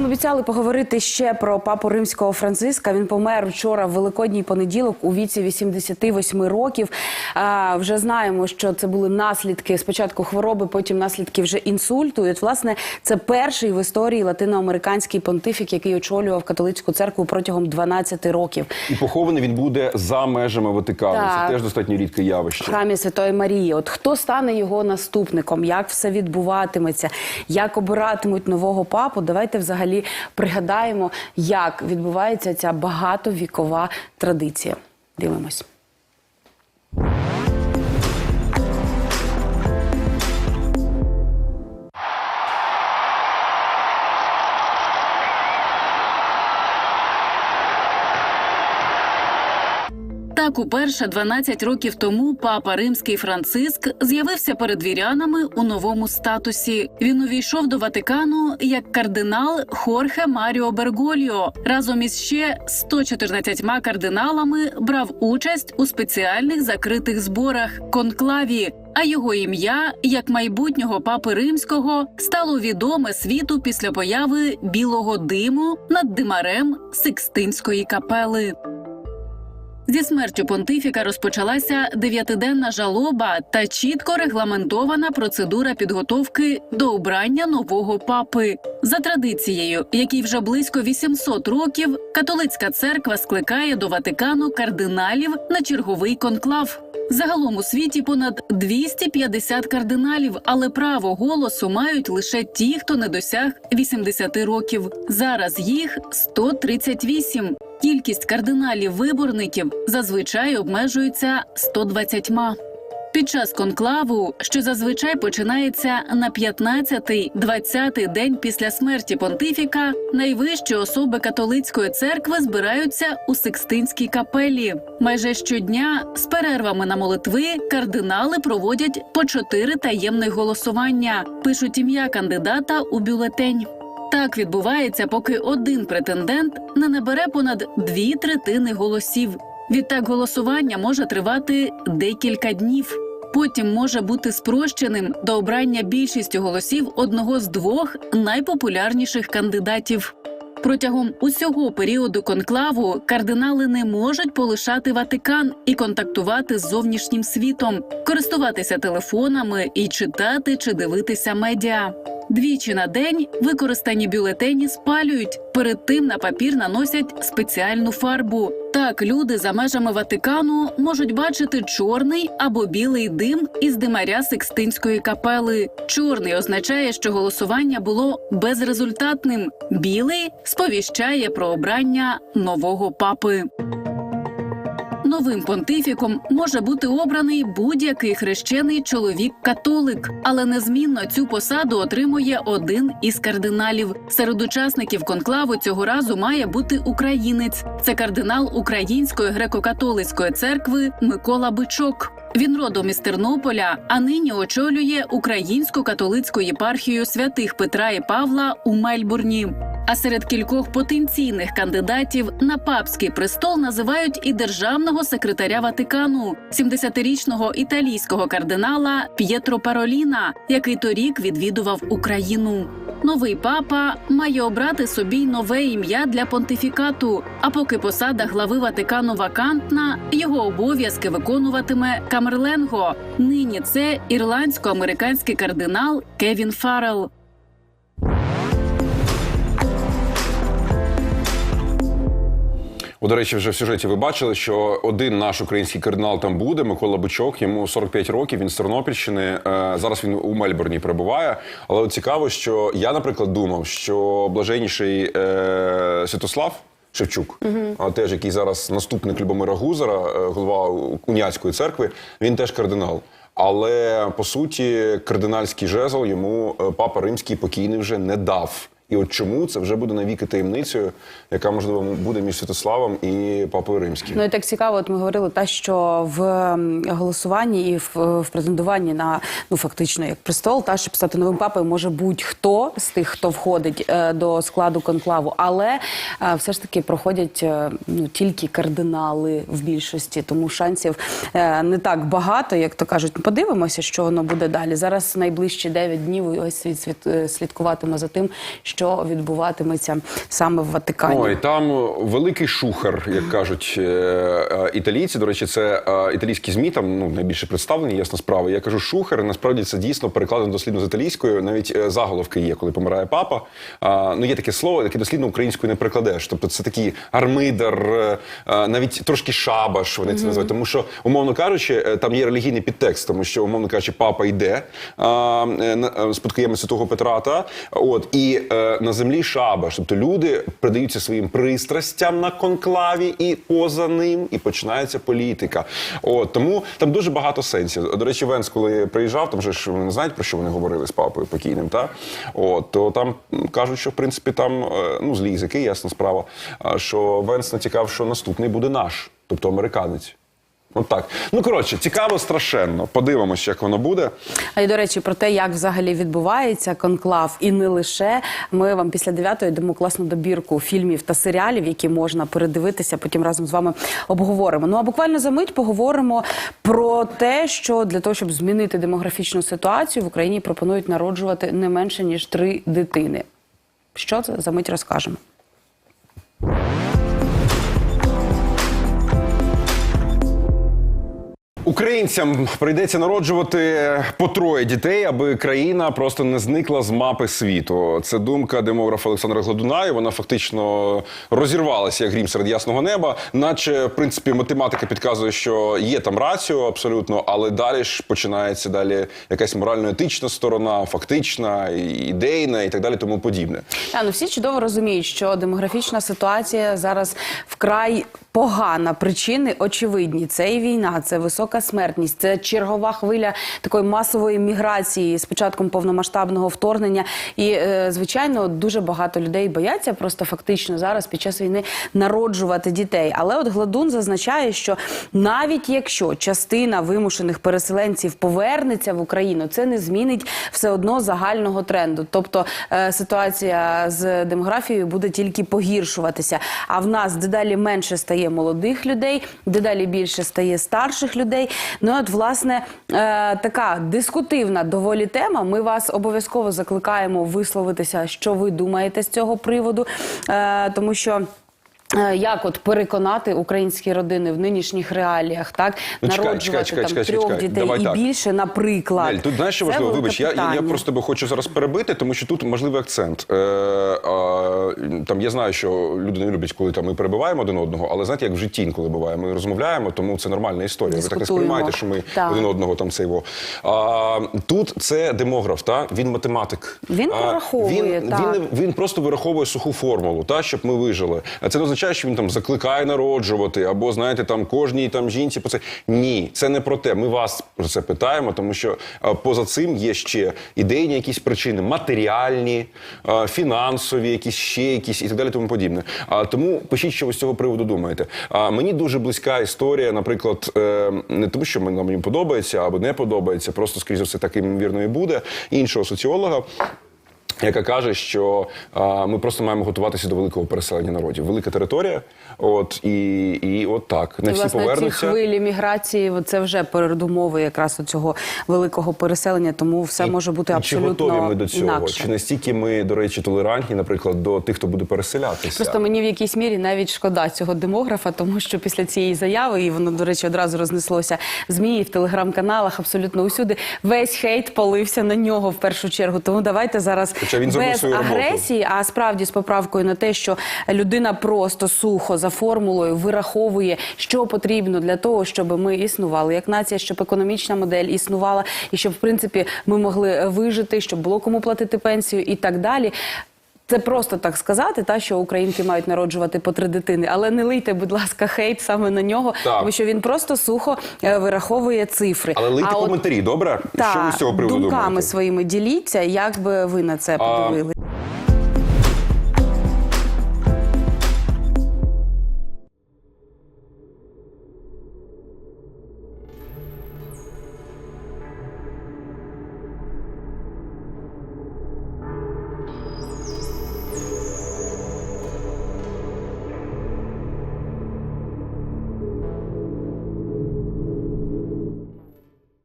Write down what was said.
вам обіцяли поговорити ще про папу римського Франциска. Він помер вчора в великодній понеділок у віці 88 років. А, вже знаємо, що це були наслідки спочатку хвороби, потім наслідки вже інсульту. І от, власне, це перший в історії латиноамериканський понтифік, який очолював католицьку церкву протягом 12 років. І похований він буде за межами Ватикану. Так. Це теж достатньо рідке в явище. храмі Святої Марії. От хто стане його наступником, як все відбуватиметься, як обиратимуть нового папу? Давайте взагалі пригадаємо, як відбувається ця багатовікова традиція. Дивимось. Так, уперше 12 років тому папа римський Франциск з'явився перед вірянами у новому статусі. Він увійшов до Ватикану як кардинал Хорхе Маріо Бергольо. Разом із ще 114 кардиналами брав участь у спеціальних закритих зборах конклаві. А його ім'я, як майбутнього папи римського, стало відоме світу після появи білого диму над димарем Сикстинської капели. Зі смертю понтифіка розпочалася дев'ятиденна жалоба та чітко регламентована процедура підготовки до обрання нового папи. За традицією, якій вже близько 800 років, католицька церква скликає до Ватикану кардиналів на черговий конклав. Загалом у світі понад 250 кардиналів, але право голосу мають лише ті, хто не досяг 80 років. Зараз їх 138. Кількість кардиналів-виборників зазвичай обмежується 120. Під час конклаву, що зазвичай починається на 15-20 день після смерті понтифіка, найвищі особи католицької церкви збираються у Сикстинській капелі. Майже щодня з перервами на молитви кардинали проводять по чотири таємних голосування, пишуть ім'я кандидата у бюлетень. Так відбувається, поки один претендент не набере понад дві третини голосів. Відтак голосування може тривати декілька днів. Потім може бути спрощеним до обрання більшістю голосів одного з двох найпопулярніших кандидатів. Протягом усього періоду конклаву кардинали не можуть полишати Ватикан і контактувати з зовнішнім світом, користуватися телефонами і читати чи дивитися медіа. Двічі на день використані бюлетені спалюють. Перед тим на папір наносять спеціальну фарбу. Так люди за межами Ватикану можуть бачити чорний або білий дим із димаря Сикстинської капели. Чорний означає, що голосування було безрезультатним. Білий сповіщає про обрання нового папи. Новим понтифіком може бути обраний будь-який хрещений чоловік-католик, але незмінно цю посаду отримує один із кардиналів. Серед учасників конклаву цього разу має бути українець. Це кардинал Української греко-католицької церкви Микола Бичок. Він родом із Тернополя, а нині очолює українську католицьку єпархію святих Петра і Павла у Мельбурні. А серед кількох потенційних кандидатів на папський престол називають і державного секретаря Ватикану, 70-річного італійського кардинала П'єтро Пароліна, який торік відвідував Україну. Новий папа має обрати собі нове ім'я для понтифікату. А поки посада глави Ватикану вакантна, його обов'язки виконуватиме Камерленго. Нині це ірландсько-американський кардинал Кевін Фаррелл. О, до речі, вже в сюжеті ви бачили, що один наш український кардинал там буде, Микола Бичок, йому 45 років, він з Тернопільщини. Е, Зараз він у Мельбурні перебуває. Але цікаво, що я, наприклад, думав, що блаженніший е, Святослав. Шевчук, а теж який зараз наступник Любомира Гузара, е, голова уніатської церкви, він теж кардинал. Але по суті, кардинальський жезл йому папа римський покійний вже не дав. І от чому це вже буде навіки таємницею, яка можливо буде між Святославом і Папою Римським. Ну і так цікаво, от ми говорили те, що в голосуванні і в, в претендуванні на ну фактично як престол, та щоб стати новим папою, може будь-хто з тих, хто входить е, до складу конклаву, але е, все ж таки проходять е, ну тільки кардинали в більшості, тому шансів е, не так багато, як то кажуть. Подивимося, що воно буде далі. Зараз найближчі 9 днів ось світ е, слідкуватиме за тим, що що відбуватиметься саме в Ватикані. Ой, там великий шухер, як кажуть е, е, італійці. До речі, це е, італійські змі там ну найбільше представлені, ясна справа. Я кажу шухер. Насправді це дійсно перекладено дослідно з італійською. Навіть е, заголовки є, коли помирає папа. Ну є таке слово, яке дослідно українською не перекладеш. Тобто це такий армидар, е, е, навіть трошки шабаш. Вони це називають. Тому що, умовно кажучи, е, там є релігійний підтекст, тому що умовно кажучи, папа йде е, е, спадкоємець святого Петра. Та от і е, на землі шабаш. Тобто люди придаються своїм пристрастям на конклаві і поза ним, і починається політика. От тому там дуже багато сенсів. До речі, Венс, коли приїжджав, там же ж не знають про що вони говорили з папою покійним. Та от то там кажуть, що в принципі там е, ну злі язики, ясна справа. Що Венс натякав, що наступний буде наш, тобто американець. От так. Ну коротше, цікаво страшенно. Подивимось, як воно буде. А й до речі, про те, як взагалі відбувається конклав, і не лише ми вам після дев'ятої дамо класну добірку фільмів та серіалів, які можна передивитися. Потім разом з вами обговоримо. Ну а буквально за мить поговоримо про те, що для того, щоб змінити демографічну ситуацію в Україні пропонують народжувати не менше ніж три дитини. Що це за мить розкажемо? Українцям прийдеться народжувати по троє дітей, аби країна просто не зникла з мапи світу. Це думка демографа Олександра Гладуна. Вона фактично розірвалася як грім серед ясного неба. Наче, в принципі, математика підказує, що є там раціо абсолютно, але далі ж починається далі якась морально-етична сторона, фактична, ідейна і так далі, тому подібне. Та, ну всі чудово розуміють, що демографічна ситуація зараз вкрай погана. Причини очевидні. Це і війна, це висока смертність, це чергова хвиля такої масової міграції з початком повномасштабного вторгнення. І е, звичайно, дуже багато людей бояться просто фактично зараз під час війни народжувати дітей. Але от Гладун зазначає, що навіть якщо частина вимушених переселенців повернеться в Україну, це не змінить все одно загального тренду. Тобто е, ситуація з демографією буде тільки погіршуватися. А в нас дедалі менше стає молодих людей, дедалі більше стає старших людей. Ну от власне е, така дискутивна доволі тема. Ми вас обов'язково закликаємо висловитися, що ви думаєте з цього приводу, е, тому що. е, Як от переконати українські родини в нинішніх реаліях, так Ну, чекай, народжувати чекай, чекай, там чекай, трьох чекай. дітей Давай і так. більше, наприклад. Нель, тут знаєш, що важливо? Вибач, я, я, я просто тебе хочу зараз перебити, тому що тут можливий акцент. Е, а, там я знаю, що люди не люблять, коли там ми перебиваємо один одного, але знаєте, як в житті інколи буває. Ми розмовляємо, тому це нормальна історія. Ви так не сприймаєте, що ми Так. один одного там це його. А, тут це демограф, та він математик. Він прораховує, він, так. він, він просто вираховує суху формулу, та щоб ми вижили. А це не означає, що він там закликає народжувати, або знаєте, там кожній там жінці про це. Ні, це не про те. Ми вас про це питаємо, тому що а, поза цим є ще ідейні якісь причини, матеріальні, а, фінансові, якісь ще якісь і так далі, тому подібне. А тому пишіть, що ви з цього приводу думаєте. А мені дуже близька історія, наприклад, е, не тому, що мені подобається або не подобається, просто скрізь за все так ймовірно і буде іншого соціолога. Яка каже, що а, ми просто маємо готуватися до великого переселення народів. Велика територія, от і, і от так не І, всі власне, ці хвилі міграції це вже передумови якраз цього великого переселення, тому все може бути І абсолютно чи готові ми до цього? інакше. Чи настільки ми, до речі, толерантні, наприклад, до тих, хто буде переселятися? Просто мені в якійсь мірі навіть шкода цього демографа, тому що після цієї заяви, і воно, до речі, одразу рознеслося ЗМІ, в телеграм-каналах, абсолютно усюди. Весь хейт полився на нього в першу чергу. Тому давайте зараз Хоча він зробив без свою роботу. агресії, а справді з поправкою на те, що людина просто сухо за формулою вираховує, що потрібно для того, щоб ми існували як нація, щоб економічна модель існувала, і щоб в принципі ми могли вижити, щоб було кому платити пенсію і так далі. Це просто так сказати, та що українки мають народжувати по три дитини, але не лийте, будь ласка, хейт саме на нього, Так. тому що він просто сухо е, вираховує цифри. Але лийте А от, коментарі, добре? та, що ви з цього приводу думками думаєте? своїми діліться, як би ви на це подивилися.